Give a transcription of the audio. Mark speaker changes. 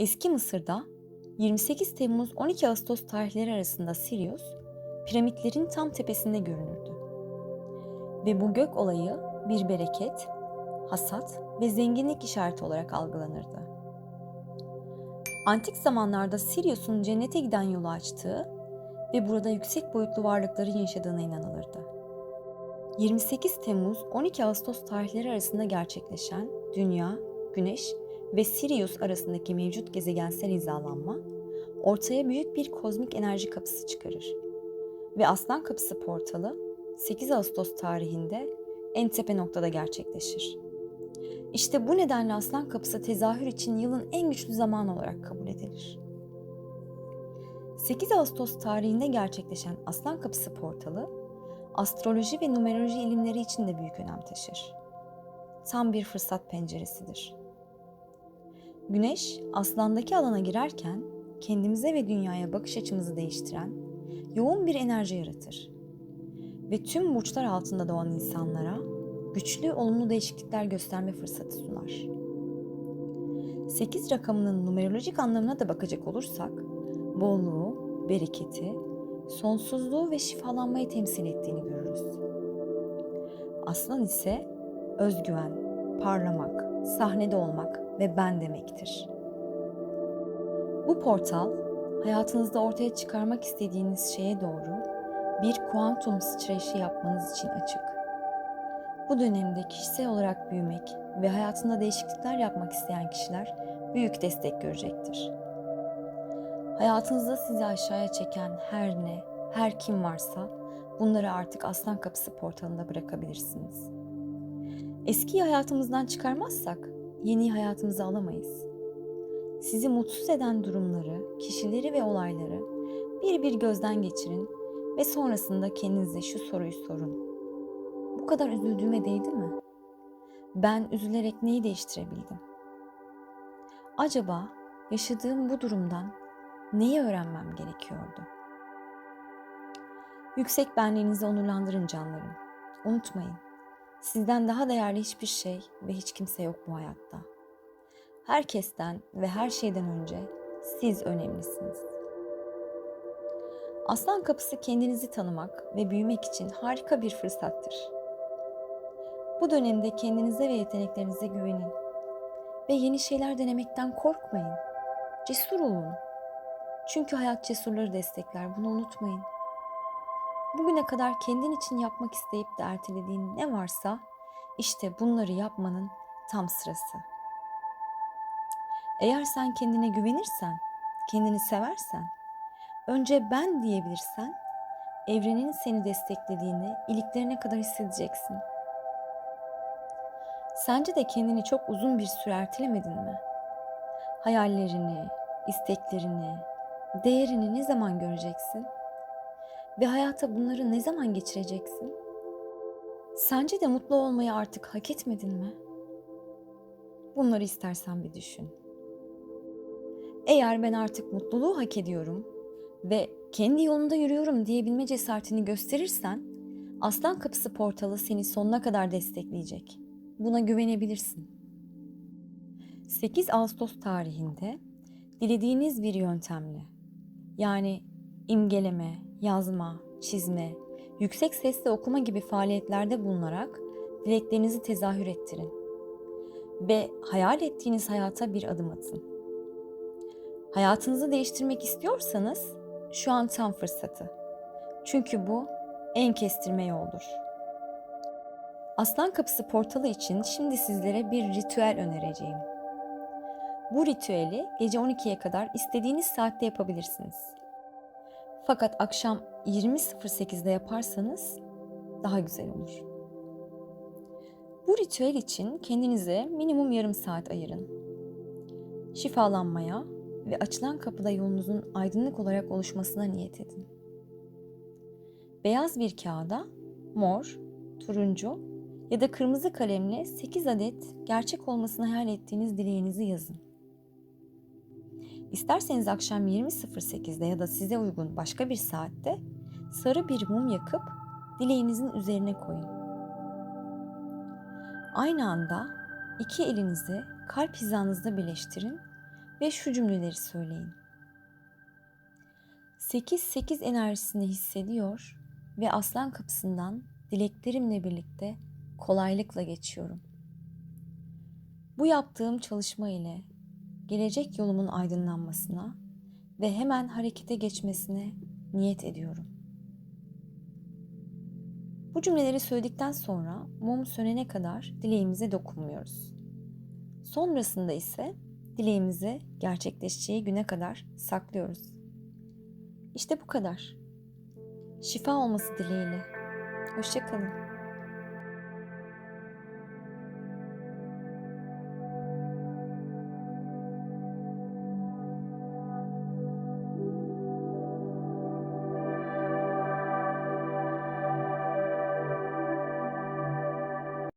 Speaker 1: Eski Mısır'da 28 Temmuz 12 Ağustos tarihleri arasında Sirius piramitlerin tam tepesinde görünürdü. Ve bu gök olayı bir bereket, hasat ve zenginlik işareti olarak algılanırdı. Antik zamanlarda Sirius'un cennete giden yolu açtığı ve burada yüksek boyutlu varlıkların yaşadığına inanılırdı. 28 Temmuz 12 Ağustos tarihleri arasında gerçekleşen Dünya, Güneş ve Sirius arasındaki mevcut gezegensel hizalanma ortaya büyük bir kozmik enerji kapısı çıkarır. Ve Aslan Kapısı portalı 8 Ağustos tarihinde en tepe noktada gerçekleşir. İşte bu nedenle Aslan Kapısı tezahür için yılın en güçlü zamanı olarak kabul edilir. 8 Ağustos tarihinde gerçekleşen Aslan Kapısı portalı, astroloji ve numeroloji ilimleri için de büyük önem taşır. Tam bir fırsat penceresidir. Güneş, Aslan'daki alana girerken kendimize ve dünyaya bakış açımızı değiştiren yoğun bir enerji yaratır. Ve tüm burçlar altında doğan insanlara güçlü olumlu değişiklikler gösterme fırsatı sunar. 8 rakamının numerolojik anlamına da bakacak olursak, bolluğu, bereketi, sonsuzluğu ve şifalanmayı temsil ettiğini görürüz. Aslan ise özgüven, parlamak, sahnede olmak ve ben demektir. Bu portal, hayatınızda ortaya çıkarmak istediğiniz şeye doğru bir kuantum sıçrayışı yapmanız için açık. Bu dönemde kişisel olarak büyümek ve hayatında değişiklikler yapmak isteyen kişiler büyük destek görecektir. Hayatınızda sizi aşağıya çeken her ne, her kim varsa bunları artık Aslan Kapısı portalında bırakabilirsiniz. Eskiyi hayatımızdan çıkarmazsak yeni hayatımıza alamayız. Sizi mutsuz eden durumları, kişileri ve olayları bir bir gözden geçirin ve sonrasında kendinize şu soruyu sorun. Bu kadar üzüldüğüme değdi mi? Ben üzülerek neyi değiştirebildim? Acaba yaşadığım bu durumdan neyi öğrenmem gerekiyordu? Yüksek benliğinizi onurlandırın canlarım. Unutmayın, sizden daha değerli hiçbir şey ve hiç kimse yok bu hayatta. Herkesten ve her şeyden önce siz önemlisiniz. Aslan kapısı kendinizi tanımak ve büyümek için harika bir fırsattır. Bu dönemde kendinize ve yeteneklerinize güvenin ve yeni şeyler denemekten korkmayın. Cesur olun. Çünkü hayat cesurları destekler. Bunu unutmayın. Bugüne kadar kendin için yapmak isteyip de ertelediğin ne varsa işte bunları yapmanın tam sırası. Eğer sen kendine güvenirsen, kendini seversen, önce ben diyebilirsen, evrenin seni desteklediğini iliklerine kadar hissedeceksin. Sence de kendini çok uzun bir süre ertelemedin mi? Hayallerini, isteklerini, değerini ne zaman göreceksin? Ve hayata bunları ne zaman geçireceksin? Sence de mutlu olmayı artık hak etmedin mi? Bunları istersen bir düşün. Eğer ben artık mutluluğu hak ediyorum ve kendi yolunda yürüyorum diyebilme cesaretini gösterirsen, Aslan Kapısı portalı seni sonuna kadar destekleyecek. Buna güvenebilirsin. 8 Ağustos tarihinde dilediğiniz bir yöntemle yani imgeleme, yazma, çizme, yüksek sesle okuma gibi faaliyetlerde bulunarak dileklerinizi tezahür ettirin ve hayal ettiğiniz hayata bir adım atın. Hayatınızı değiştirmek istiyorsanız şu an tam fırsatı. Çünkü bu en kestirme yoldur. Aslan Kapısı portalı için şimdi sizlere bir ritüel önereceğim. Bu ritüeli gece 12'ye kadar istediğiniz saatte yapabilirsiniz. Fakat akşam 20.08'de yaparsanız daha güzel olur. Bu ritüel için kendinize minimum yarım saat ayırın. Şifalanmaya ve açılan kapıda yolunuzun aydınlık olarak oluşmasına niyet edin. Beyaz bir kağıda mor, turuncu ya da kırmızı kalemle 8 adet gerçek olmasını hayal ettiğiniz dileğinizi yazın. İsterseniz akşam 20.08'de ya da size uygun başka bir saatte sarı bir mum yakıp dileğinizin üzerine koyun. Aynı anda iki elinizi kalp hizanızda birleştirin ve şu cümleleri söyleyin. 8-8 enerjisini hissediyor ve aslan kapısından dileklerimle birlikte kolaylıkla geçiyorum. Bu yaptığım çalışma ile gelecek yolumun aydınlanmasına ve hemen harekete geçmesine niyet ediyorum. Bu cümleleri söyledikten sonra mum sönene kadar dileğimize dokunmuyoruz. Sonrasında ise dileğimizi gerçekleşeceği güne kadar saklıyoruz. İşte bu kadar. Şifa olması dileğiyle. Hoşçakalın.